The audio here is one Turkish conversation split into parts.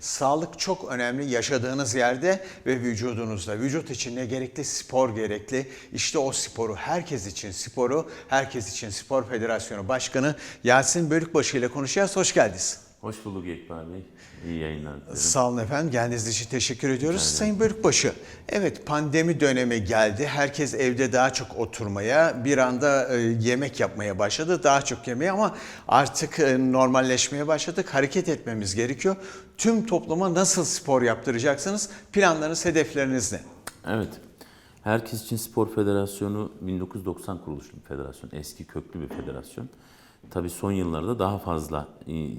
Sağlık çok önemli yaşadığınız yerde ve vücudunuzda. Vücut için ne gerekli? Spor gerekli. İşte o sporu, herkes için sporu, herkes için Spor Federasyonu Başkanı Yasin Bölükbaşı ile konuşacağız. Hoş geldiniz. Hoş bulduk Ekber Bey. İyi yayınlar dilerim. Sağ olun efendim. Geldiğiniz için teşekkür ediyoruz. Sayın Bölükbaşı, evet pandemi dönemi geldi. Herkes evde daha çok oturmaya, bir anda e, yemek yapmaya başladı. Daha çok yemeye ama artık e, normalleşmeye başladık. Hareket etmemiz gerekiyor. Tüm topluma nasıl spor yaptıracaksınız? Planlarınız, hedefleriniz ne? Evet. Herkes için Spor Federasyonu 1990 kuruluşlu bir federasyon. Eski köklü bir federasyon. Tabii son yıllarda daha fazla e,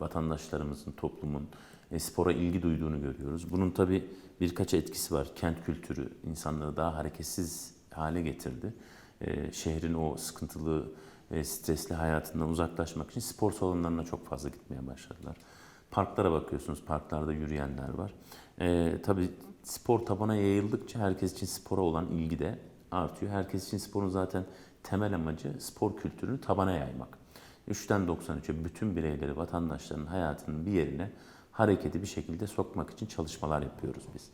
vatandaşlarımızın, toplumun e, spora ilgi duyduğunu görüyoruz. Bunun tabii birkaç etkisi var. Kent kültürü insanları daha hareketsiz hale getirdi. E, Şehrin o sıkıntılı, stresli hayatından uzaklaşmak için spor salonlarına çok fazla gitmeye başladılar. Parklara bakıyorsunuz, parklarda yürüyenler var. E, tabii spor tabana yayıldıkça herkes için spora olan ilgi de artıyor. Herkes için sporun zaten temel amacı spor kültürünü tabana yaymak. 3'ten 93'e bütün bireyleri, vatandaşların hayatının bir yerine hareketi bir şekilde sokmak için çalışmalar yapıyoruz biz.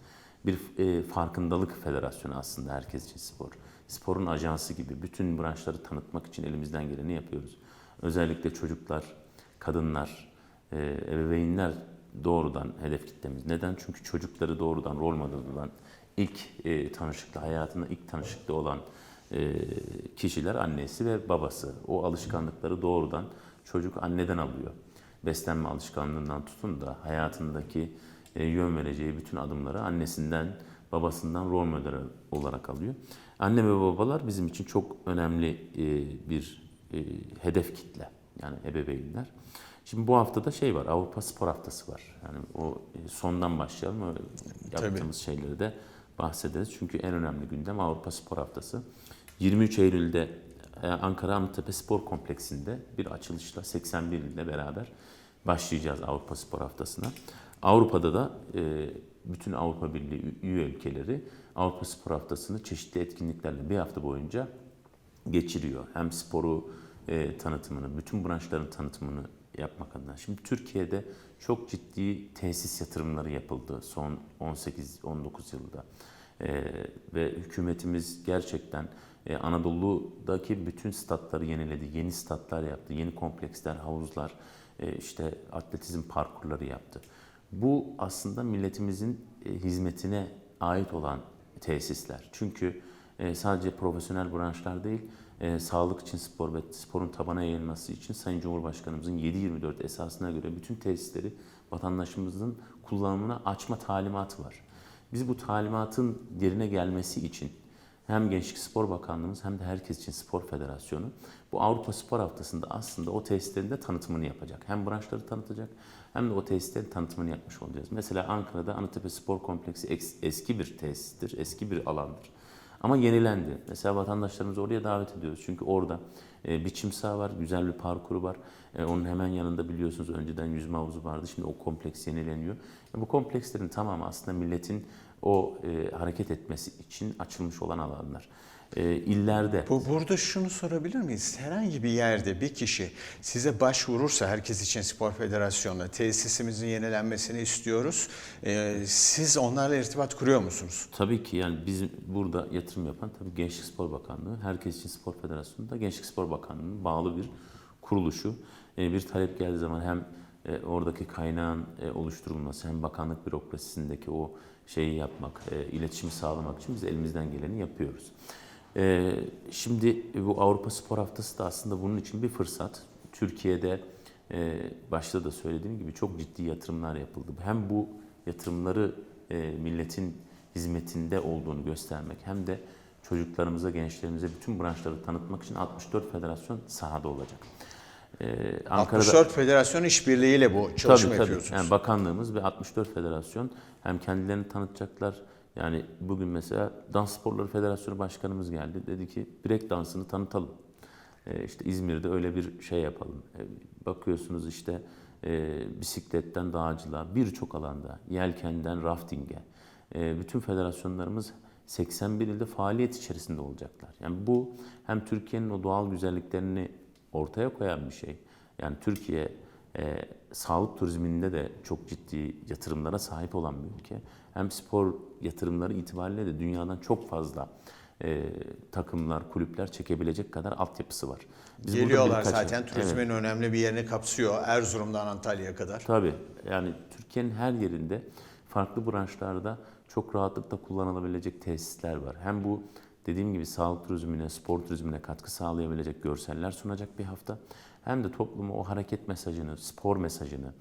Bir e, farkındalık federasyonu aslında herkes için spor. Sporun ajansı gibi bütün branşları tanıtmak için elimizden geleni yapıyoruz. Özellikle çocuklar, kadınlar, e, ebeveynler doğrudan hedef kitlemiz. Neden? Çünkü çocukları doğrudan rol model olan, ilk e, tanışıklı, hayatında ilk tanışıklı olan e, kişiler annesi ve babası. O alışkanlıkları doğrudan çocuk anneden alıyor. Beslenme alışkanlığından tutun da hayatındaki e, yön vereceği bütün adımları annesinden, babasından rol model olarak alıyor. Anne ve babalar bizim için çok önemli e, bir e, hedef kitle. Yani ebeveynler. Şimdi bu haftada şey var, Avrupa Spor Haftası var. Yani o e, sondan başlayalım, öyle yaptığımız şeyleri de bahsederiz. Çünkü en önemli gündem Avrupa Spor Haftası. 23 Eylül'de e, Ankara Anıttepe Spor Kompleksi'nde bir açılışla 81 ile beraber başlayacağız Avrupa Spor Haftası'na. Avrupa'da da e, bütün Avrupa Birliği üye ülkeleri Avrupa Spor Haftası'nı çeşitli etkinliklerle bir hafta boyunca geçiriyor. Hem sporu e, tanıtımını, bütün branşların tanıtımını yapmak adına. Şimdi Türkiye'de çok ciddi tesis yatırımları yapıldı son 18-19 yılda. E, ve hükümetimiz gerçekten e, Anadolu'daki bütün statları yeniledi. Yeni statlar yaptı, yeni kompleksler, havuzlar, e, işte atletizm parkurları yaptı. Bu aslında milletimizin e, hizmetine ait olan tesisler. Çünkü e, sadece profesyonel branşlar değil, e, sağlık için spor ve sporun tabana yayılması için Sayın Cumhurbaşkanımızın 7-24 esasına göre bütün tesisleri vatandaşımızın kullanımına açma talimatı var. Biz bu talimatın yerine gelmesi için hem Gençlik Spor Bakanlığımız hem de Herkes için Spor Federasyonu bu Avrupa Spor Haftası'nda aslında o tesislerin de tanıtımını yapacak. Hem branşları tanıtacak hem de o tesislerin tanıtımını yapmış olacağız. Mesela Ankara'da Anıttepe Spor Kompleksi eski bir tesistir, eski bir alandır. Ama yenilendi. Mesela vatandaşlarımızı oraya davet ediyoruz. Çünkü orada e, biçim saha var, güzel bir parkuru var. E, onun hemen yanında biliyorsunuz önceden yüzme havuzu vardı. Şimdi o kompleks yenileniyor. E, bu komplekslerin tamamı aslında milletin o e, hareket etmesi için açılmış olan alanlar. E, illerde Bu, burada şunu sorabilir miyiz? Herhangi bir yerde bir kişi size başvurursa Herkes için Spor Federasyonu'na tesisimizin yenilenmesini istiyoruz. Ee, siz onlarla irtibat kuruyor musunuz? Tabii ki yani biz burada yatırım yapan tabii Gençlik Spor Bakanlığı, Herkes için Spor Federasyonu da Gençlik Spor Bakanlığı'nın bağlı bir kuruluşu. E, bir talep geldiği zaman hem e, oradaki kaynağın e, oluşturulması hem bakanlık bürokrasisindeki o şeyi yapmak, e, iletişimi sağlamak için biz elimizden geleni yapıyoruz. E, şimdi bu Avrupa Spor Haftası da aslında bunun için bir fırsat. Türkiye'de e, başta da söylediğim gibi çok ciddi yatırımlar yapıldı. Hem bu yatırımları e, milletin hizmetinde olduğunu göstermek hem de çocuklarımıza, gençlerimize bütün branşları tanıtmak için 64 federasyon sahada olacak. Ee, 64 Federasyon işbirliğiyle bu çalışma tabii, tabii. yapıyorsunuz. Yani bakanlığımız ve 64 federasyon hem kendilerini tanıtacaklar. Yani bugün mesela Dans Sporları Federasyonu Başkanımız geldi. Dedi ki break dansını tanıtalım. Ee, işte İzmir'de öyle bir şey yapalım. Ee, bakıyorsunuz işte e, bisikletten dağcılığa birçok alanda, yelkenden raftinge. E, bütün federasyonlarımız 81 ilde faaliyet içerisinde olacaklar. Yani bu hem Türkiye'nin o doğal güzelliklerini ortaya koyan bir şey. Yani Türkiye e, sağlık turizminde de çok ciddi yatırımlara sahip olan bir ülke. Hem spor yatırımları itibariyle de dünyadan çok fazla e, takımlar, kulüpler çekebilecek kadar altyapısı var. Biz Geliyorlar birkaç- zaten Evet. turizmin önemli bir yerini kapsıyor Erzurum'dan Antalya'ya kadar. Tabii yani Türkiye'nin her yerinde farklı branşlarda çok rahatlıkla kullanılabilecek tesisler var. Hem bu dediğim gibi sağlık turizmine, spor turizmine katkı sağlayabilecek görseller sunacak bir hafta. Hem de topluma o hareket mesajını, spor mesajını,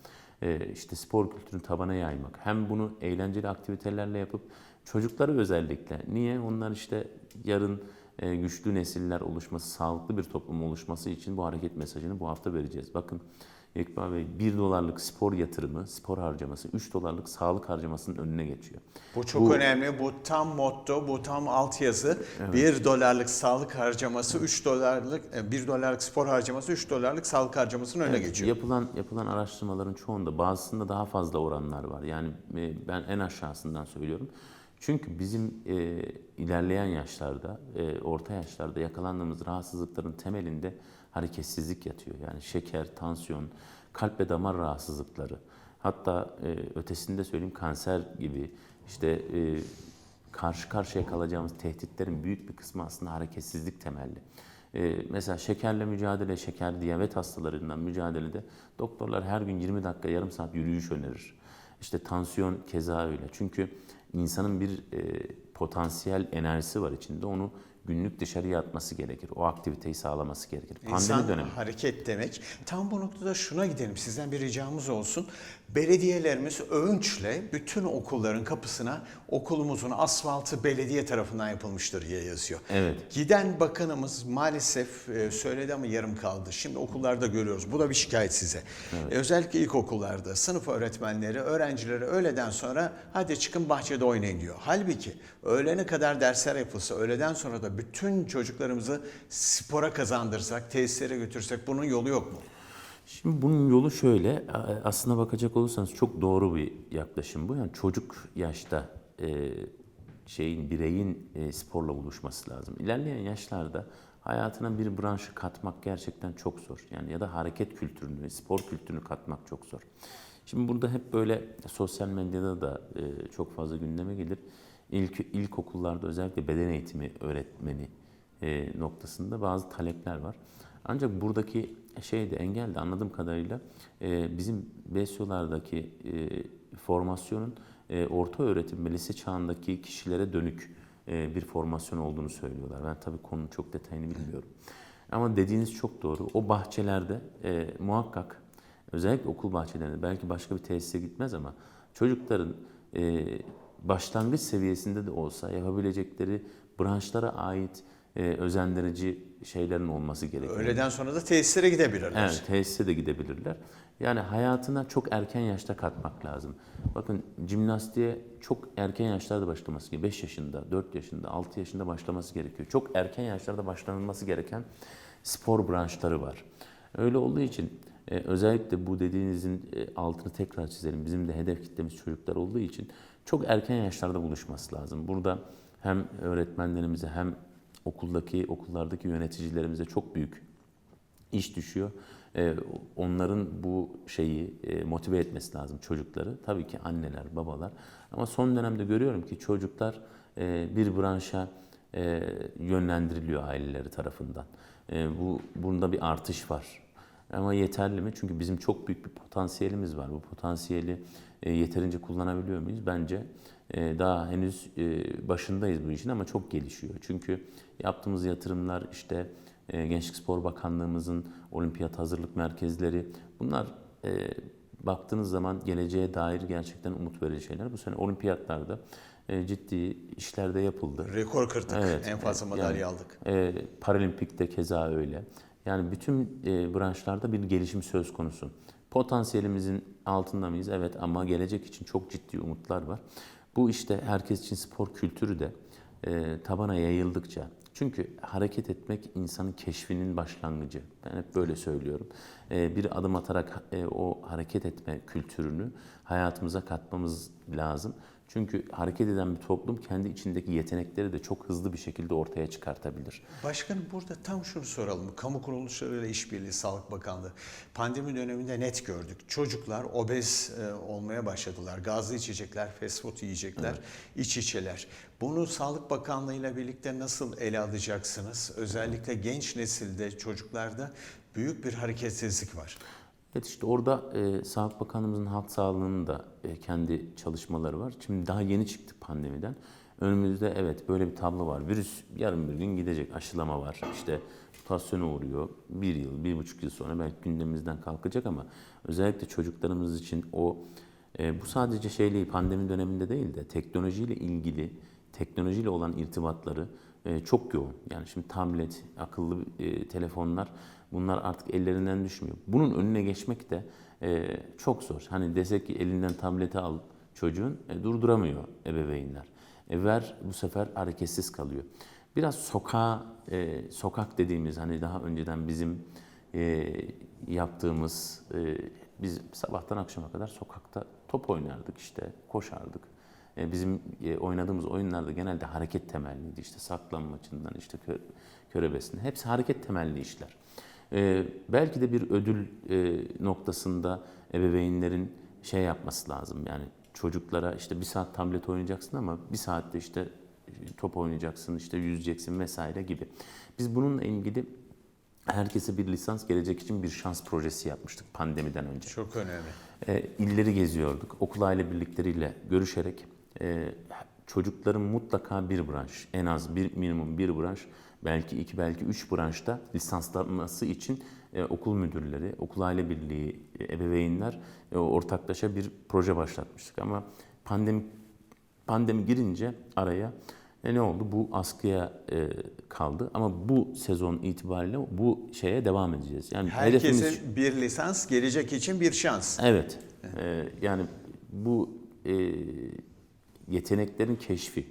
e, işte spor kültürünü tabana yaymak. Hem bunu eğlenceli aktivitelerle yapıp çocukları özellikle. Niye? Onlar işte yarın e, güçlü nesiller oluşması, sağlıklı bir toplum oluşması için bu hareket mesajını bu hafta vereceğiz. Bakın Ekber Bey 1 dolarlık spor yatırımı, spor harcaması 3 dolarlık sağlık harcamasının önüne geçiyor. Bu çok önemli. Bu tam motto, bu tam altyazı. 1 dolarlık sağlık harcaması, 3 dolarlık 1 dolarlık spor harcaması, 3 dolarlık sağlık harcamasının önüne Evet, geçiyor. Yapılan yapılan araştırmaların çoğunda bazısında daha fazla oranlar var. Yani e, ben en aşağısından söylüyorum. Çünkü bizim e, ilerleyen yaşlarda, e, orta yaşlarda yakalandığımız rahatsızlıkların temelinde hareketsizlik yatıyor. Yani şeker, tansiyon, kalp ve damar rahatsızlıkları. Hatta e, ötesinde söyleyeyim kanser gibi işte e, karşı karşıya kalacağımız tehditlerin büyük bir kısmı aslında hareketsizlik temelli. Ee, mesela şekerle mücadele, şeker, diyabet hastalarından mücadelede doktorlar her gün 20 dakika, yarım saat yürüyüş önerir. İşte tansiyon keza öyle. Çünkü insanın bir e, potansiyel enerjisi var içinde. Onu günlük dışarıya atması gerekir. O aktiviteyi sağlaması gerekir. Pandemi İnsan dönemi. hareket demek. Tam bu noktada şuna gidelim. Sizden bir ricamız olsun. Belediyelerimiz övünçle bütün okulların kapısına okulumuzun asfaltı belediye tarafından yapılmıştır diye yazıyor. Evet. Giden bakanımız maalesef e, söyledi ama yarım kaldı. Şimdi okullarda görüyoruz. Bu da bir şikayet size. E, Özellikle ilkokullarda sınıf öğretmenleri öğrencilere öğleden sonra hadi çıkın bahçede oynayın diyor. Halbuki öğlene kadar dersler yapılsa öğleden sonra da bütün çocuklarımızı spora kazandırsak, tesislere götürsek bunun yolu yok mu? Şimdi bunun yolu şöyle, aslına bakacak olursanız çok doğru bir yaklaşım bu. Yani çocuk yaşta e, şeyin bireyin e, sporla buluşması lazım. İlerleyen yaşlarda hayatına bir branşı katmak gerçekten çok zor. Yani ya da hareket kültürünü, spor kültürünü katmak çok zor. Şimdi burada hep böyle sosyal medyada da e, çok fazla gündeme gelir. İlk ilkokullarda özellikle beden eğitimi öğretmeni e, noktasında bazı talepler var. Ancak buradaki şey de engel de anladığım kadarıyla e, bizim BESYO'lardaki e, formasyonun e, orta öğretim ve lise çağındaki kişilere dönük e, bir formasyon olduğunu söylüyorlar. Ben tabii konunun çok detayını bilmiyorum. Ama dediğiniz çok doğru. O bahçelerde e, muhakkak özellikle okul bahçelerinde belki başka bir tesise gitmez ama çocukların e, başlangıç seviyesinde de olsa yapabilecekleri branşlara ait e, özendirici şeylerin olması gerekiyor. Öğleden sonra da tesislere gidebilirler. Evet, tesise de gidebilirler. Yani hayatına çok erken yaşta katmak lazım. Bakın jimnastiğe çok erken yaşlarda başlaması gerekiyor. 5 yaşında, 4 yaşında, 6 yaşında başlaması gerekiyor. Çok erken yaşlarda başlanılması gereken spor branşları var. Öyle olduğu için e, özellikle bu dediğinizin e, altını tekrar çizelim. Bizim de hedef kitlemiz çocuklar olduğu için çok erken yaşlarda buluşması lazım. Burada hem öğretmenlerimize hem okuldaki okullardaki yöneticilerimize çok büyük iş düşüyor. Ee, onların bu şeyi e, motive etmesi lazım çocukları. Tabii ki anneler, babalar. Ama son dönemde görüyorum ki çocuklar e, bir branşa e, yönlendiriliyor aileleri tarafından. E, bu bunda bir artış var. Ama yeterli mi? Çünkü bizim çok büyük bir potansiyelimiz var. Bu potansiyeli e, yeterince kullanabiliyor muyuz? Bence e, daha henüz e, başındayız bu işin ama çok gelişiyor. Çünkü yaptığımız yatırımlar işte Gençlik Spor Bakanlığımızın olimpiyat hazırlık merkezleri bunlar baktığınız zaman geleceğe dair gerçekten umut verici şeyler. Bu sene olimpiyatlarda ciddi işler de yapıldı. Rekor kırdık. Evet, en fazla madalya yani, aldık. E, Paralimpik'te keza öyle. Yani bütün e, branşlarda bir gelişim söz konusu. Potansiyelimizin altında mıyız? Evet ama gelecek için çok ciddi umutlar var. Bu işte herkes için spor kültürü de e, tabana yayıldıkça çünkü hareket etmek insanın keşfinin başlangıcı. Ben hep böyle söylüyorum. e, bir adım atarak e, o hareket etme kültürünü hayatımıza katmamız lazım. Çünkü hareket eden bir toplum kendi içindeki yetenekleri de çok hızlı bir şekilde ortaya çıkartabilir. Başkanım burada tam şunu soralım. Kamu kuruluşlarıyla işbirliği Sağlık Bakanlığı pandemi döneminde net gördük. Çocuklar obez e, olmaya başladılar. Gazlı içecekler, fast food yiyecekler, iç içeler. Bunu Sağlık Bakanlığı ile birlikte nasıl ele alacaksınız? Özellikle genç nesilde, çocuklarda büyük bir hareketsizlik var. Evet işte orada e, Sağlık Bakanlığımızın halk sağlığının da e, kendi çalışmaları var. Şimdi daha yeni çıktık pandemiden. Önümüzde evet böyle bir tablo var. Virüs yarın bir gün gidecek. Aşılama var. İşte mutasyona uğruyor. Bir yıl, bir buçuk yıl sonra belki gündemimizden kalkacak ama özellikle çocuklarımız için o e, bu sadece şeyle pandemi döneminde değil de teknolojiyle ilgili teknolojiyle olan irtibatları e, çok yoğun. Yani şimdi tablet, akıllı e, telefonlar bunlar artık ellerinden düşmüyor. Bunun önüne geçmek de e, çok zor. Hani desek ki elinden tableti al çocuğun e, durduramıyor ebeveynler. E, ver bu sefer hareketsiz kalıyor. Biraz sokağa, e, sokak dediğimiz hani daha önceden bizim e, yaptığımız, e, biz sabahtan akşama kadar sokakta top oynardık işte, koşardık. E, bizim e, oynadığımız oyunlarda genelde hareket temelliydi. İşte saklanmaçından işte kö, körebesine. Hepsi hareket temelli işler. E, belki de bir ödül e, noktasında ebeveynlerin şey yapması lazım. Yani çocuklara işte bir saat tablet oynayacaksın ama bir saatte işte top oynayacaksın, işte yüzeceksin vesaire gibi. Biz bununla ilgili herkese bir lisans gelecek için bir şans projesi yapmıştık pandemiden önce. Çok önemli. E, illeri geziyorduk. Okul aile birlikleriyle görüşerek e, çocukların mutlaka bir branş, en az bir minimum bir branş, belki iki belki üç branşta lisanslanması için e, okul müdürleri, okul aile birliği, e, ebeveynler e, ortaklaşa bir proje başlatmıştık. Ama pandemi pandemi girince araya e, ne oldu? Bu askıya e, kaldı. Ama bu sezon itibariyle bu şeye devam edeceğiz. Yani hedefimiz Herkese bir lisans, gelecek için bir şans. Evet. Yani bu e, yeteneklerin keşfi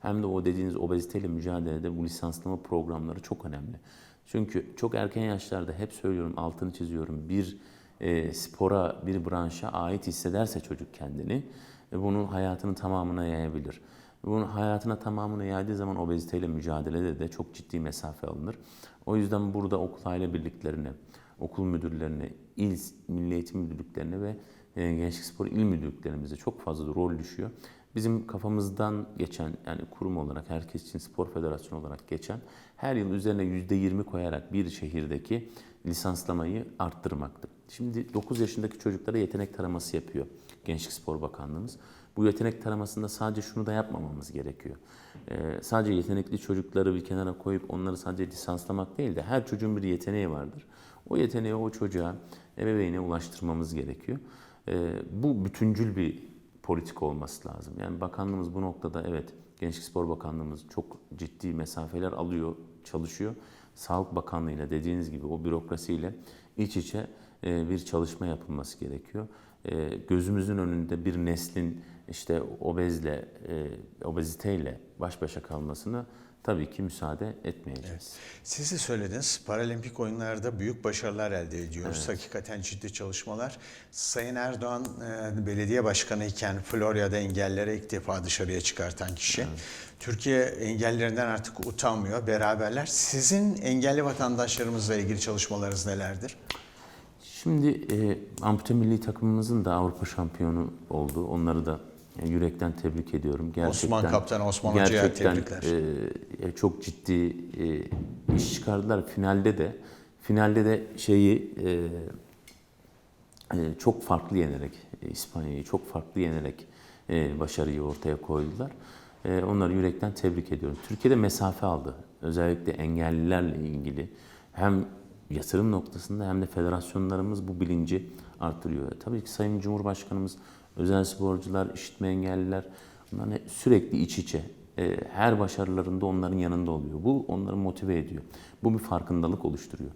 hem de o dediğiniz obeziteyle mücadelede bu lisanslama programları çok önemli. Çünkü çok erken yaşlarda hep söylüyorum, altını çiziyorum. Bir e, spora, bir branşa ait hissederse çocuk kendini e, bunun hayatının tamamına yayabilir. Bunun hayatına tamamına yaydığı zaman obeziteyle mücadelede de çok ciddi mesafe alınır. O yüzden burada okul aile birliklerine, okul müdürlerine, il milli eğitim müdürlüklerine ve gençlik spor il müdürlüklerimize çok fazla rol düşüyor. Bizim kafamızdan geçen yani kurum olarak herkes için spor federasyonu olarak geçen her yıl üzerine %20 koyarak bir şehirdeki lisanslamayı arttırmaktı. Şimdi 9 yaşındaki çocuklara yetenek taraması yapıyor Gençlik Spor Bakanlığımız. Bu yetenek taramasında sadece şunu da yapmamamız gerekiyor. Ee, sadece yetenekli çocukları bir kenara koyup onları sadece lisanslamak değil de her çocuğun bir yeteneği vardır. O yeteneği o çocuğa, ebeveyne ulaştırmamız gerekiyor. Ee, bu bütüncül bir politika olması lazım. Yani bakanlığımız bu noktada evet Gençlik Spor Bakanlığımız çok ciddi mesafeler alıyor, çalışıyor. Sağlık Bakanlığı ile dediğiniz gibi o bürokrasiyle iç içe e, bir çalışma yapılması gerekiyor. E, Gözümüzün önünde bir neslin işte obezle, e, obeziteyle baş başa kalmasına tabii ki müsaade etmeyeceğiz. Sizi söylediniz, Paralimpik oyunlarda büyük başarılar elde ediyoruz. Hakikaten ciddi çalışmalar. Sayın Erdoğan e, belediye başkanı iken Florya'da engelleri ilk defa dışarıya çıkartan kişi. Türkiye engellerinden artık utanmıyor, beraberler. Sizin engelli vatandaşlarımızla ilgili çalışmalarınız nelerdir? Şimdi e, ampute milli takımımızın da Avrupa şampiyonu oldu. Onları da e, yürekten tebrik ediyorum. Osman Kaptan, Osman Hoca'ya gerçekten, tebrikler. e, e, çok ciddi e, iş çıkardılar. Finalde de finalde de şeyi e, e, çok farklı yenerek e, İspanya'yı çok farklı yenerek e, başarıyı ortaya koydular. E, onları yürekten tebrik ediyorum. Türkiye'de mesafe aldı. Özellikle engellilerle ilgili hem yatırım noktasında hem de federasyonlarımız bu bilinci artırıyor. E, Tabii ki Sayın Cumhurbaşkanımız özel sporcular, işitme engelliler bunlar ne- sürekli iç içe. E, Her başarılarında onların yanında oluyor. Bu onları motive ediyor. Bu bir farkındalık oluşturuyor.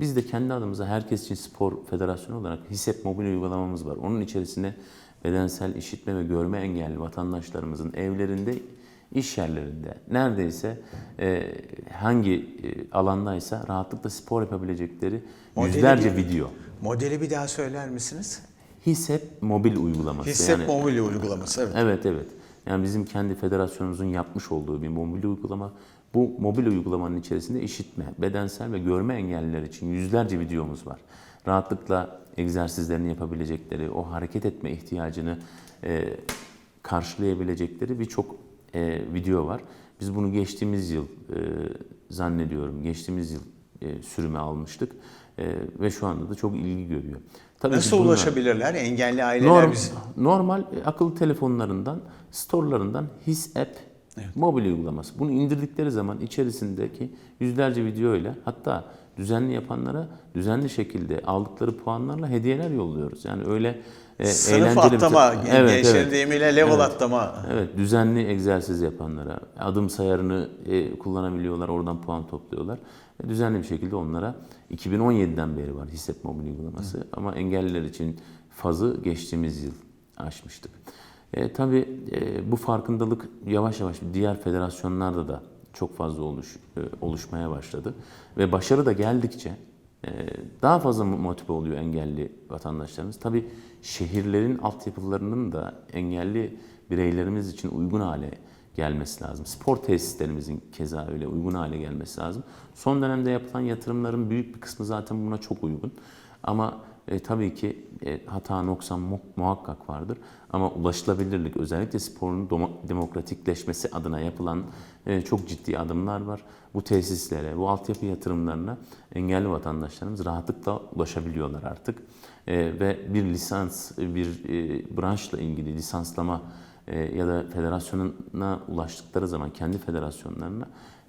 Biz de kendi adımıza Herkes için Spor Federasyonu olarak HİSEP mobil uygulamamız var. Onun içerisine bedensel işitme ve görme engelli vatandaşlarımızın evlerinde, iş yerlerinde neredeyse e, hangi e, alandaysa rahatlıkla spor yapabilecekleri Modeli yüzlerce bir- video. Modeli bir daha söyler misiniz? HİSEP mobil uygulaması. Hissep yani, mobil uygulaması. Evet. Evet evet. Yani bizim kendi federasyonumuzun yapmış olduğu bir mobil uygulama. Bu mobil uygulamanın içerisinde işitme, bedensel ve görme engelliler için yüzlerce videomuz var. Rahatlıkla egzersizlerini yapabilecekleri, o hareket etme ihtiyacını e, karşılayabilecekleri birçok e, video var. Biz bunu geçtiğimiz yıl e, zannediyorum, geçtiğimiz yıl e, sürüme almıştık E, ve şu anda da çok ilgi görüyor. Tabii Nasıl bunlar- ulaşabilirler? Engelli aileler Norm- biz. normal e, akıllı telefonlarından, storelarından His App mobil uygulaması. Bunu indirdikleri zaman içerisindeki yüzlerce video ile hatta düzenli yapanlara düzenli şekilde aldıkları puanlarla hediyeler yolluyoruz. Yani öyle e, Sınıf eğlenceli bir- atlama, Evet, evet. deyimiyle level Evet. atlama. Evet, düzenli egzersiz yapanlara, adım sayarını e, kullanabiliyorlar, oradan puan topluyorlar. Ve düzenli bir şekilde onlara 2017'den beri var Hissep Mobil uygulaması ama engelliler için fazı geçtiğimiz yıl aşmıştık. E, tabii e, bu farkındalık yavaş yavaş diğer federasyonlarda da çok fazla oluş, e, oluşmaya başladı. Ve başarı da geldikçe ee, daha fazla motive oluyor engelli vatandaşlarımız. Tabii şehirlerin altyapılarının da engelli bireylerimiz için uygun hale gelmesi lazım. Spor tesislerimizin keza öyle uygun hale gelmesi lazım. Son dönemde yapılan yatırımların büyük bir kısmı zaten buna çok uygun. Ama e, tabii ki e, hata noksan mu- muhakkak vardır. Ama ulaşılabilirlik özellikle sporun demokratikleşmesi adına yapılan e, çok ciddi adımlar var. Bu tesislere, bu altyapı yatırımlarına engelli vatandaşlarımız rahatlıkla ulaşabiliyorlar artık. E, ve bir lisans, bir e, branşla ilgili lisanslama e, ya da federasyonuna ulaştıkları zaman kendi federasyonlarına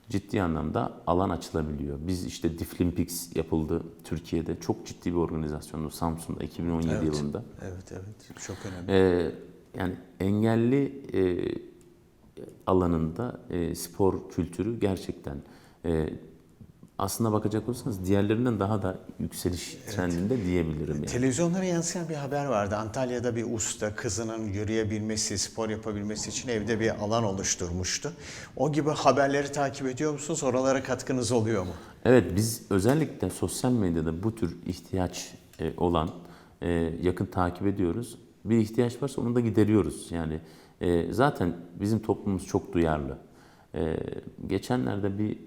ciddi anlamda alan açılabiliyor. Biz işte Diflimpics yapıldı Türkiye'de. Çok ciddi bir organizasyondu Samsun'da 2017 Evet. yılında. Evet evet çok önemli. Ee, yani engelli e, alanında e, spor kültürü gerçekten e, aslına bakacak olursanız diğerlerinden daha da yükseliş trendinde diyebilirim. Yani. Televizyonlara yansıyan bir haber vardı. Antalya'da bir usta kızının yürüyebilmesi, spor yapabilmesi için evde bir alan oluşturmuştu. O gibi haberleri takip ediyor musunuz? Oralara katkınız oluyor mu? Evet biz özellikle sosyal medyada bu tür ihtiyaç e, olan e, yakın takip ediyoruz. Bir ihtiyaç varsa onu da gideriyoruz. Yani e, zaten bizim toplumumuz çok duyarlı. Geçenlerde bir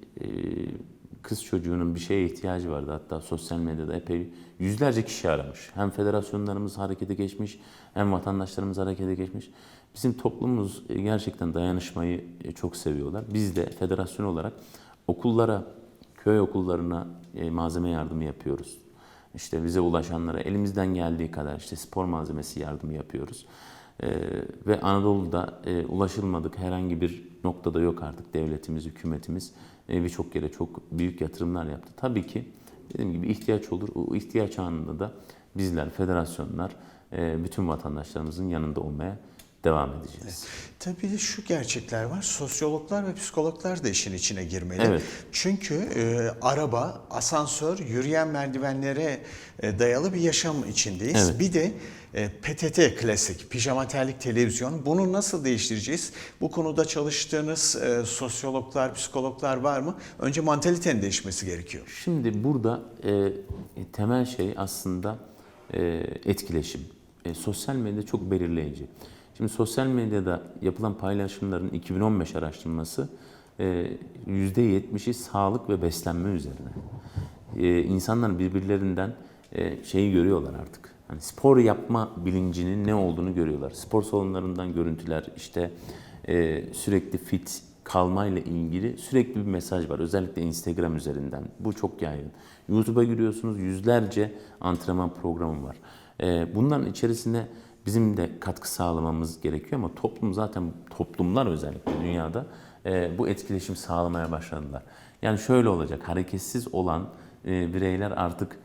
kız çocuğunun bir şeye ihtiyacı vardı. Hatta sosyal medyada epey yüzlerce kişi aramış. Hem federasyonlarımız harekete geçmiş hem vatandaşlarımız harekete geçmiş. Bizim toplumumuz e, gerçekten dayanışmayı e, çok seviyorlar. Biz de federasyon olarak okullara, köy okullarına e, malzeme yardımı yapıyoruz. İşte bize ulaşanlara elimizden geldiği kadar işte spor malzemesi yardımı yapıyoruz. E, ve Anadolu'da e, ulaşılmadık herhangi bir noktada yok artık devletimiz, hükümetimiz birçok yere çok büyük yatırımlar yaptı. Tabii ki dediğim gibi ihtiyaç olur. O ihtiyaç anında da bizler, federasyonlar e, bütün vatandaşlarımızın yanında olmaya devam edeceğiz. Tabii de şu gerçekler var. Sosyologlar ve psikologlar da işin içine girmeli. Evet. Çünkü e, araba, asansör, yürüyen merdivenlere e, dayalı bir yaşam içindeyiz. Evet. Bir de PTT klasik, pijama terlik televizyon. Bunu nasıl değiştireceğiz? Bu konuda çalıştığınız e, sosyologlar, psikologlar var mı? Önce mantalitenin değişmesi gerekiyor. Şimdi burada e, temel şey aslında e, etkileşim. E, sosyal medya çok belirleyici. Şimdi sosyal medyada yapılan paylaşımların 2015 araştırması e, %70'i sağlık ve beslenme üzerine. E, insanlar birbirlerinden e, şeyi görüyorlar artık. Hani spor yapma bilincinin ne olduğunu görüyorlar. Spor salonlarından görüntüler, işte e, sürekli fit kalmayla ilgili sürekli bir mesaj var. Özellikle Instagram üzerinden. Bu çok yaygın. YouTube'a giriyorsunuz yüzlerce antrenman programı var. Ee, bunların içerisine bizim de katkı sağlamamız gerekiyor ama toplum zaten toplumlar özellikle dünyada e, bu etkileşim sağlamaya başladılar. Yani şöyle olacak hareketsiz olan e, bireyler artık e,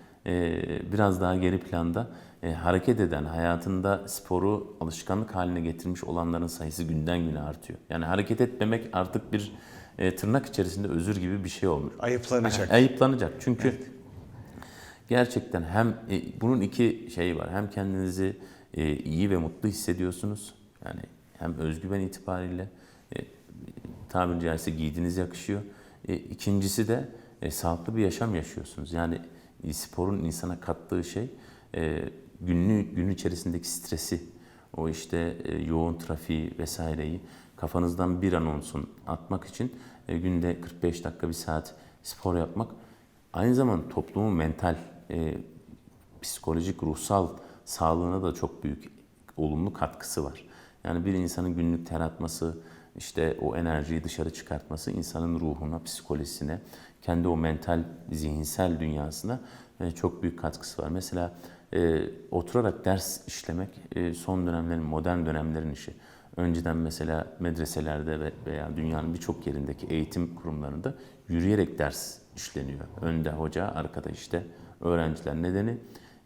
biraz daha geri planda e, hareket eden, hayatında sporu alışkanlık haline getirmiş olanların sayısı günden güne artıyor. Yani hareket etmemek artık bir e, tırnak içerisinde özür gibi bir şey olmuş. Ayıplanacak. Ayıplanacak. Çünkü gerçekten hem e, bunun iki şeyi var. Hem kendinizi e, iyi ve mutlu hissediyorsunuz. Yani hem özgüven itibariyle e, tabiri caizse giydiğiniz yakışıyor. E, ikincisi de e, sağlıklı bir yaşam yaşıyorsunuz. Yani sporun insana kattığı şey e, günlük gün içerisindeki stresi, o işte e, yoğun trafiği vesaireyi kafanızdan bir an olsun atmak için e, günde 45 dakika bir saat spor yapmak aynı zamanda toplumun mental, e, psikolojik, ruhsal sağlığına da çok büyük olumlu katkısı var. Yani bir insanın günlük ter atması, işte o enerjiyi dışarı çıkartması insanın ruhuna, psikolojisine, kendi o mental, zihinsel dünyasına e, çok büyük katkısı var. Mesela e, oturarak ders işlemek e, son dönemlerin, modern dönemlerin işi. Önceden mesela medreselerde ve- veya dünyanın birçok yerindeki eğitim kurumlarında yürüyerek ders işleniyor. Önde hoca, arkada işte öğrenciler. Nedeni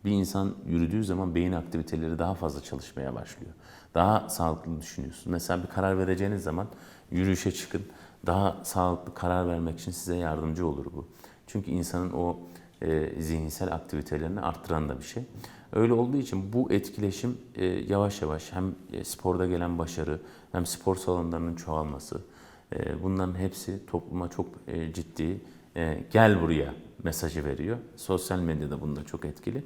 bir insan yürüdüğü zaman beyin aktiviteleri daha fazla çalışmaya başlıyor. Daha sağlıklı düşünüyorsun. Mesela bir karar vereceğiniz zaman yürüyüşe çıkın. Daha sağlıklı karar vermek için size yardımcı olur bu. Çünkü insanın o e, zihinsel aktivitelerini arttıran da bir şey. Öyle olduğu için bu etkileşim e, yavaş yavaş hem e, sporda gelen başarı hem spor salonlarının çoğalması e, bunların hepsi topluma çok e, ciddi e, gel buraya mesajı veriyor. Sosyal medyada bunda çok etkili.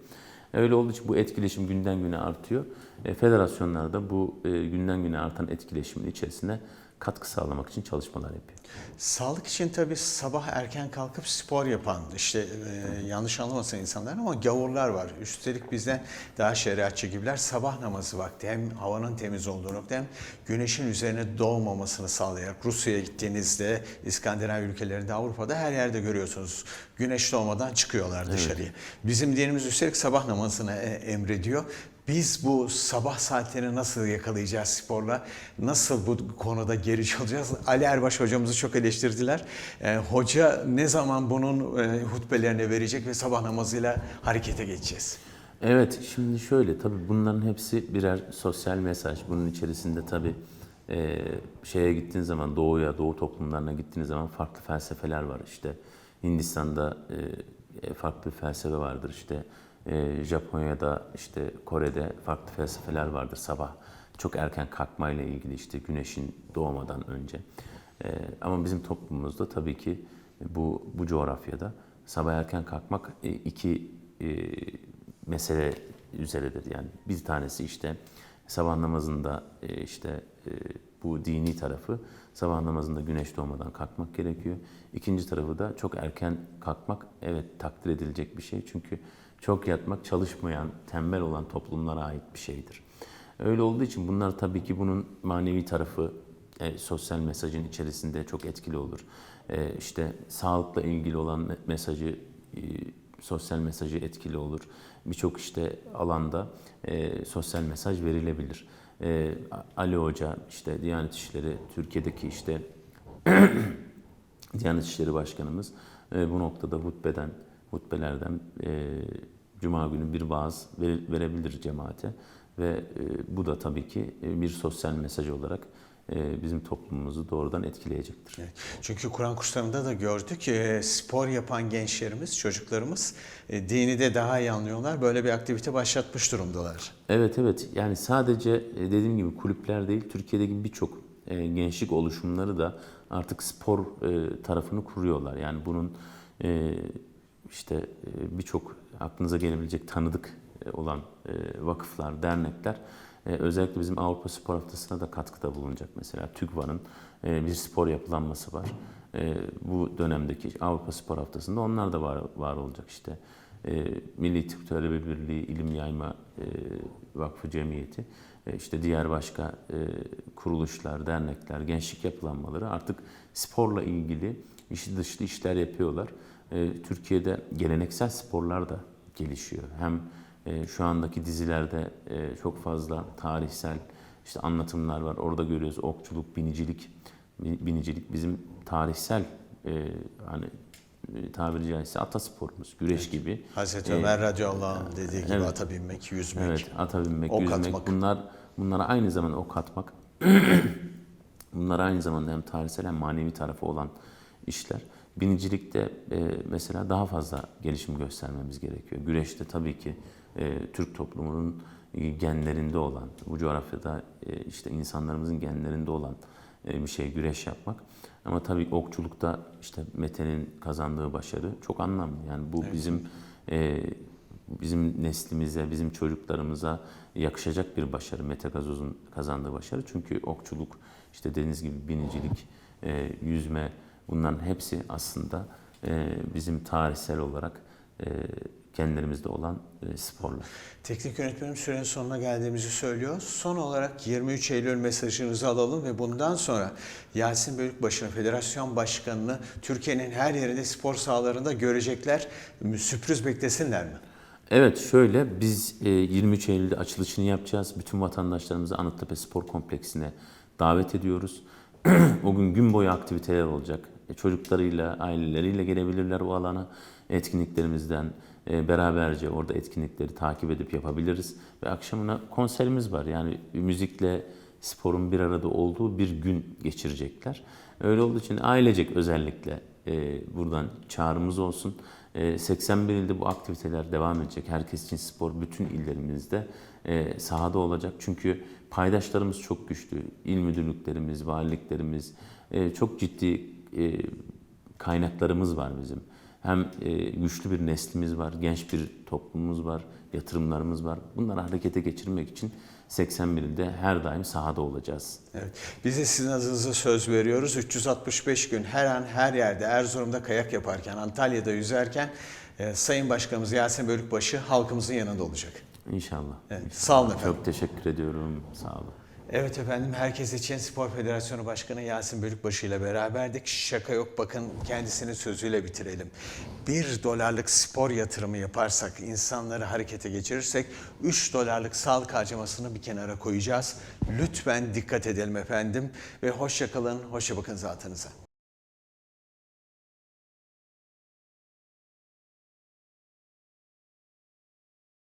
Öyle olduğu için bu etkileşim günden güne artıyor. E, federasyonlar da bu e, günden güne artan etkileşimin içerisine katkı sağlamak için çalışmalar yapıyor. Sağlık için tabii sabah erken kalkıp spor yapan, işte e, yanlış anlamasın insanlar ama gavurlar var. Üstelik bizden daha şeriatçı gibiler sabah namazı vakti hem havanın temiz olduğu nokta hem güneşin üzerine doğmamasını sağlayarak Rusya'ya gittiğinizde İskandinav ülkelerinde Avrupa'da her yerde görüyorsunuz. Güneş doğmadan çıkıyorlar dışarıya. Bizim dinimiz üstelik sabah namazını e, emrediyor. Biz bu sabah saatlerini nasıl yakalayacağız sporla? Nasıl bu konuda geri çalacağız? Ali Erbaş hocamızı çok eleştirdiler. Ee, hoca ne zaman bunun e, hutbelerini verecek ve sabah namazıyla harekete geçeceğiz? Evet, şimdi şöyle tabii bunların hepsi birer sosyal mesaj. Bunun içerisinde tabii e, şeye gittiğiniz zaman doğuya, doğu toplumlarına gittiğiniz zaman farklı felsefeler var. İşte Hindistan'da e, farklı bir felsefe vardır. İşte e, Japonya'da, işte Kore'de farklı felsefeler vardır sabah. Çok erken kalkmayla ilgili işte güneşin doğmadan önce. E, ama bizim toplumumuzda tabii ki bu bu coğrafyada sabah erken kalkmak e, iki e, mesele üzeredir. Yani bir tanesi işte sabah namazında e, işte bu dini tarafı sabah namazında güneş doğmadan kalkmak gerekiyor. İkinci tarafı da çok erken kalkmak evet takdir edilecek bir şey. Çünkü çok yatmak çalışmayan, tembel olan toplumlara ait bir şeydir. Öyle olduğu için bunlar tabii ki bunun manevi tarafı e, sosyal mesajın içerisinde çok etkili olur. E, işte sağlıkla ilgili olan me- mesajı, e, sosyal mesajı etkili olur. Birçok işte alanda e, sosyal mesaj verilebilir. E, Ali Hoca, işte Diyanet İşleri, Türkiye'deki işte Diyanet İşleri Başkanımız e, bu noktada hutbeden, hutbelerden e, Cuma günü bir vaaz vere- verebilir cemaate ve e, bu da tabii ki e, bir sosyal mesaj olarak e, bizim toplumumuzu doğrudan etkileyecektir. Evet. Çünkü Kur'an kurslarında da gördük e, spor yapan gençlerimiz, çocuklarımız dini de daha iyi anlıyorlar. Böyle bir aktivite başlatmış durumdalar. Evet evet yani sadece dediğim gibi kulüpler değil Türkiye'deki birçok gençlik oluşumları da artık spor tarafını kuruyorlar. Yani bunun işte e, birçok aklınıza gelebilecek tanıdık e, olan e, vakıflar, dernekler özellikle bizim Avrupa Spor Haftası'na da katkıda bulunacak. Mesela TÜGVA'nın bir spor yapılanması var. Bu dönemdeki Avrupa Spor Haftası'nda onlar da var, var olacak işte. Milli Tıp Talebe Birliği, İlim Yayma Vakfı Cemiyeti, işte diğer başka kuruluşlar, dernekler, gençlik yapılanmaları artık sporla ilgili işi dışlı işler yapıyorlar. E, Türkiye'de geleneksel sporlar da gelişiyor. Hem e, şu andaki dizilerde e, çok fazla tarihsel işte anlatımlar var. Orada görüyoruz okçuluk, binicilik. Binicilik bizim tarihsel e, hani tabiri caizse atasporumuz, güreş gibi. Hazreti E, Ömer radıyallahu anh dediği gibi evet. ata binmek, yüzmek. Evet, ata binmek, Ok yüzmek atmak. bunlar bunlara aynı zamanda ok atmak. bunlar aynı zamanda hem tarihsel hem manevi tarafı olan işler. Binicilikte e, mesela daha fazla gelişim göstermemiz gerekiyor. Güreşte tabii ki e, Türk toplumunun e, genlerinde olan, bu coğrafyada e, işte insanlarımızın genlerinde olan e, bir şey güreş yapmak. Ama tabii okçulukta işte Mete'nin kazandığı başarı çok anlamlı. Yani bu bizim e, bizim neslimize, bizim çocuklarımıza yakışacak bir başarı. Mete Gazoz'un kazandığı başarı. Çünkü okçuluk, işte deniz gibi binicilik, e, yüzme bunların hepsi aslında e, bizim tarihsel olarak e, genlerimizde olan e, sporlar. Teknik yönetmenim sürenin sonuna geldiğimizi söylüyor. Son olarak 23 Eylül mesajınızı alalım ve bundan sonra Yasin Bölükbaşı'nın federasyon başkanını Türkiye'nin her yerinde spor sahalarında görecekler. Sürpriz beklesinler mi? Evet şöyle biz e, 23 Eylül'de açılışını yapacağız. Bütün vatandaşlarımızı Anıttepe Spor Kompleksine davet ediyoruz. o gün gün boyu aktiviteler olacak. E, Çocuklarıyla, aileleriyle gelebilirler o alana. Etkinliklerimizden e, beraberce orada etkinlikleri takip edip yapabiliriz. Ve akşamına konserimiz var. Yani müzikle sporun bir arada olduğu bir gün geçirecekler. Öyle olduğu için ailecek özellikle e, buradan çağrımız olsun. E, 81 ilde bu aktiviteler devam edecek. Herkes için spor bütün illerimizde sahada olacak. Çünkü paydaşlarımız çok güçlü. İl müdürlüklerimiz, valiliklerimiz çok ciddi e, kaynaklarımız var bizim. Hem e, güçlü bir neslimiz var, genç bir toplumumuz var, yatırımlarımız var. Bunları harekete geçirmek için 81 ilde her daim sahada olacağız. Evet. Biz de sizin adınıza söz veriyoruz. 365 gün her an her yerde Erzurum'da kayak yaparken, Antalya'da yüzerken e, Sayın Başkanımız Yasin Bölükbaşı halkımızın yanında olacak. İnşallah. Evet, İnşallah. sağ olun efendim. Çok teşekkür ediyorum. Sağ olun. Evet efendim herkes için Spor Federasyonu Başkanı Yasin Bölükbaşı ile beraberdik. Şaka yok bakın kendisinin sözüyle bitirelim. Bir dolarlık spor yatırımı yaparsak, insanları harekete geçirirsek 3 dolarlık sağlık harcamasını bir kenara koyacağız. Lütfen dikkat edelim efendim ve hoşça kalın, hoşça bakın zatınıza.